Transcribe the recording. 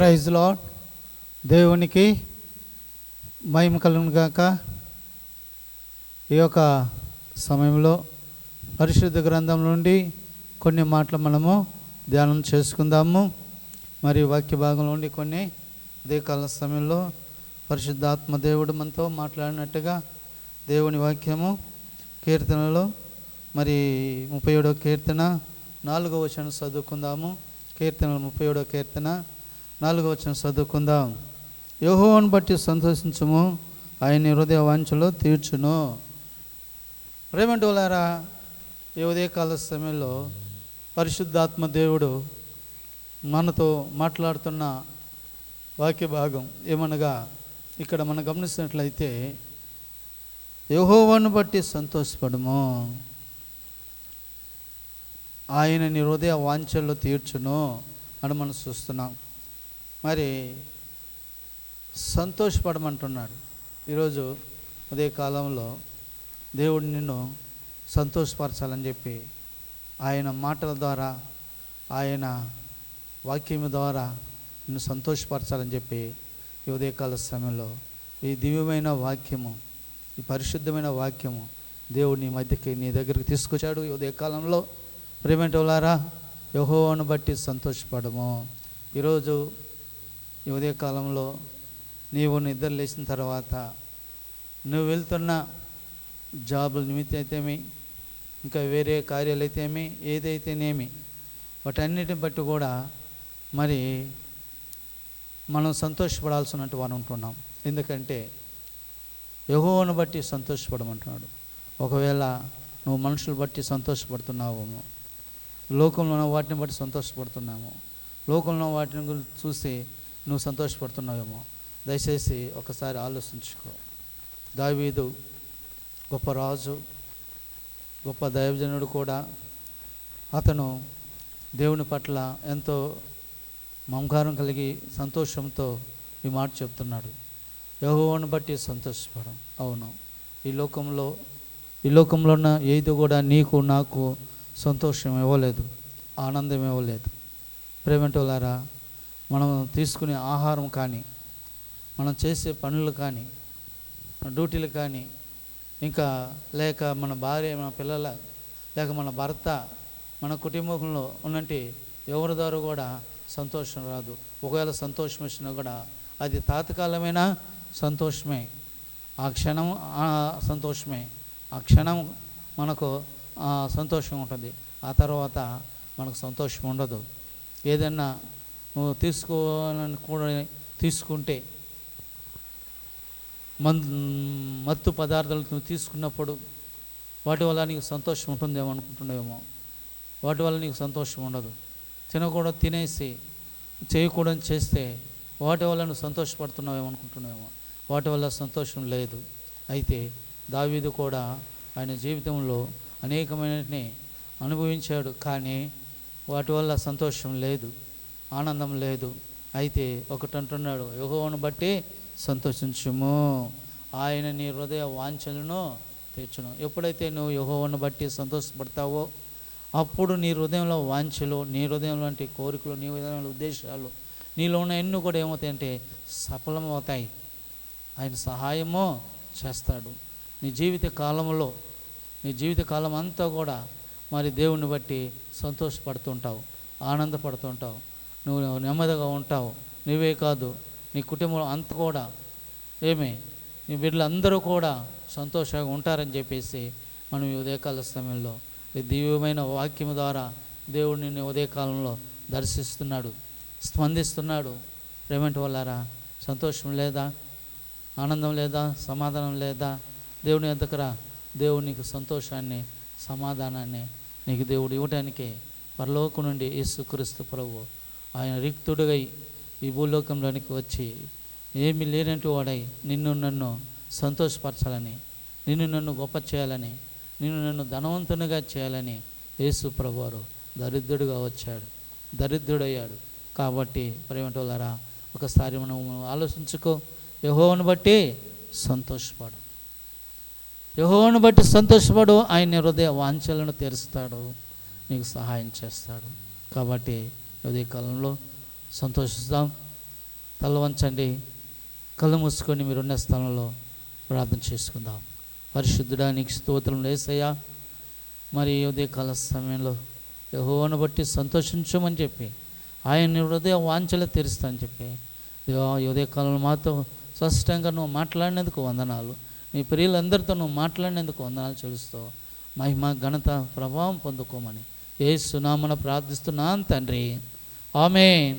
Praise lord దేవునికి మహిమ కలుగును గాక. ఈ యొక్క సమయంలో పరిశుద్ధ గ్రంథం నుండి కొన్ని మాటలు మనము ధ్యానం చేసుకుందాము. మరియు వాక్య భాగం నుండి కొన్ని ఉదయకాల సమయంలో పరిశుద్ధాత్మ దేవుడు మనతో మాట్లాడినట్టుగా దేవుని వాక్యము కీర్తనలో మరి ముప్పై ఏడో కీర్తన నాలుగో వచనం చదువుకుందాము. కీర్తనలు ముప్పై ఏడో కీర్తన నాలుగో వచ్చిన చదువుకుందాం. యోహోను బట్టి సంతోషించము ఆయన హృదయ వాంఛలో తీర్చును. ప్రేమంటోలారా ఈ ఉదయకాల సమయంలో పరిశుద్ధాత్మ దేవుడు మనతో మాట్లాడుతున్న వాక్య భాగం ఏమనగా ఇక్కడ మనం గమనిస్తున్నట్లయితే యహోవాను బట్టి సంతోషపడము. ఆయన నీ హృదయ వాంఛల్లో తీర్చును అని మనం చూస్తున్నాం. మరి సంతోషపడమంటున్నాడు. ఈరోజు ఉదయ కాలంలో దేవుడు నిన్ను సంతోషపరచాలని చెప్పి ఆయన మాటల ద్వారా ఆయన వాక్యం ద్వారా నిన్ను సంతోషపరచాలని చెప్పి ఈ ఉదయకాల సమయంలో ఈ దివ్యమైన వాక్యము ఈ పరిశుద్ధమైన వాక్యము దేవుడు నీ మధ్యకి నీ దగ్గరికి తీసుకొచ్చాడు ఈ ఉదయకాలంలో. ప్రేమేంటోలారా యహోవాను బట్టి సంతోషపడము. ఈరోజు ఈ ఉదయకాలంలో నీవు నిద్ర లేచిన తర్వాత నువ్వు వెళ్తున్న జాబుల నిమిత్తం అయితేమి ఇంకా వేరే కార్యాలు అయితేమి ఏదైతేనేమి వాటన్నిటిని బట్టి కూడా మరి మనం సంతోషపడాల్సినట్టు వారు ఉంటున్నాం. ఎందుకంటే యహోవను బట్టి సంతోషపడమంటున్నాడు. ఒకవేళ నువ్వు మనుషులు బట్టి సంతోషపడుతున్నావు లోకంలో ఉన్న వాటిని బట్టి సంతోషపడుతున్నాము లోకంలో ఉన్న వాటిని గురించి చూసి నువ్వు సంతోషపడుతున్నావేమో. దయచేసి ఒకసారి ఆలోచించుకో. దావీదు గొప్ప రాజు గొప్ప దైవజనుడు కూడా. అతను దేవుని పట్ల ఎంతో మమకారం కలిగి సంతోషంతో ఈ మాట చెప్తున్నాడు. యహోవాను బట్టి సంతోషపడం. అవును. ఈ లోకంలో ఈ లోకంలో ఉన్న ఏది కూడా నీకు నాకు సంతోషం ఇవ్వలేదు ఆనందం ఇవ్వలేదు. ప్రేమంటోలారా మనం తీసుకునే ఆహారం కానీ మనం చేసే పనులు కానీ డ్యూటీలు కానీ ఇంకా లేక మన భార్య మన పిల్లల లేక మన భర్త మన కుటుంబంలో ఉన్నట్టు ఎవరి ద్వారా కూడా సంతోషం రాదు. ఒకవేళ సంతోషం వచ్చినా కూడా అది తాత్కాలమైన సంతోషమే. ఆ క్షణం ఆ సంతోషమే. ఆ క్షణం మనకు సంతోషం ఉంటుంది. ఆ తర్వాత మనకు సంతోషం ఉండదు. ఏదన్నా తీసుకోవాలని కూడా తీసుకుంటే మన్ మత్తు పదార్థాలు నువ్వు తీసుకున్నప్పుడు వాటి వల్ల నీకు సంతోషం ఉంటుందేమో అనుకుంటున్నావేమో వాటి వల్ల నీకు సంతోషం ఉండదు. తినకూడదు తినేసి చేయకూడదు చేస్తే వాటి వల్ల నువ్వు సంతోషపడుతున్నావేమో అనుకుంటున్నావేమో వాటి వల్ల సంతోషం లేదు. అయితే దావీదు కూడా ఆయన జీవితంలో అనేకమైనటిని అనుభవించాడు కానీ వాటి వల్ల సంతోషం లేదు. ఆనందం లేదు. అయితే ఒకటి అంటున్నాడు యుగోను బట్టి సంతోషించుము. ఆయన నీ హృదయ వాంఛలను తీర్చును. ఎప్పుడైతే నువ్వు యహోవను బట్టి సంతోషపడతావో అప్పుడు నీ హృదయంలో వాంఛలు నీ హృదయంలో అంటే కోరికలు నీ హృదయంలో ఉద్దేశాలు నీలో ఉన్న ఎన్ని కూడా ఏమవుతాయంటే సఫలమవుతాయి. ఆయన సహాయమో చేస్తాడు. నీ జీవిత కాలంలో నీ జీవిత కాలం అంతా కూడా మరి దేవుని బట్టి సంతోషపడుతుంటావు ఆనందపడుతుంటావు. నువ్వు నెమ్మదిగా ఉంటావు. నువ్వే కాదు నీ కుటుంబం అంత కూడా ఏమి? నీ బిడ్డలందరూ కూడా సంతోషంగా ఉంటారని చెప్పేసి మనం ఈ ఉదయకాల సమయంలో ఈ దివ్యమైన వాక్యం ద్వారా దేవుడు నిన్ను ఉదయకాలంలో దర్శిస్తున్నాడు స్పందిస్తున్నాడు. ప్రేమంటి వల్లారా సంతోషం లేదా? ఆనందం లేదా? సమాధానం లేదా? దేవుని ఎద్దకరా దేవుడు నీకు సంతోషాన్ని సమాధానాన్ని నీకు దేవుడు ఇవ్వటానికి పరలోకం నుండి యేసుక్రీస్తు ప్రభు ఆయన రిక్తుడుగై ఈ భూలోకంలోనికి వచ్చి ఏమి లేనట్టు వాడై నిన్ను నన్ను సంతోషపరచాలని నిన్ను నన్ను గొప్ప చేయాలని నిన్ను నన్ను ధనవంతునిగా చేయాలని యేసు ప్రభువారు దరిద్రుడుగా వచ్చాడు దరిద్రుడయ్యాడు. కాబట్టి ప్రేమటోలరా ఒకసారి మనం ఆలోచించుకో యహోవను బట్టి సంతోషపడు. యహోవను బట్టి సంతోషపడు ఆయన హృదయ వాంఛలను తెరుస్తాడు నీకు సహాయం చేస్తాడు. కాబట్టి ఉదయ కాలంలో సంతోషిస్తాం. తల వంచండి కళ్ళు మూసుకొని మీరున్న స్థలంలో ప్రార్థన చేసుకుందాం. పరిశుద్ధుడా నీకు స్తోత్రం లేసయ్యా మరి ఉదయకాల సమయంలో యెహోవాను బట్టి సంతోషించమని చెప్పి ఆయన హృదయ వాంఛలు తెరుస్తా అని చెప్పి దేవా ఉదయకాలంలో మాతో స్పష్టంగా నువ్వు మాట్లాడినందుకు వందనాలు. నీ ప్రియులందరితో నువ్వు మాట్లాడినందుకు వందనాలు చెల్లిస్తూ మహిమ ఘనత ప్రభావం పొందుకోమని ఏ సునామన ప్రార్థిస్తున్నాను తండ్రి. ఆమెన్.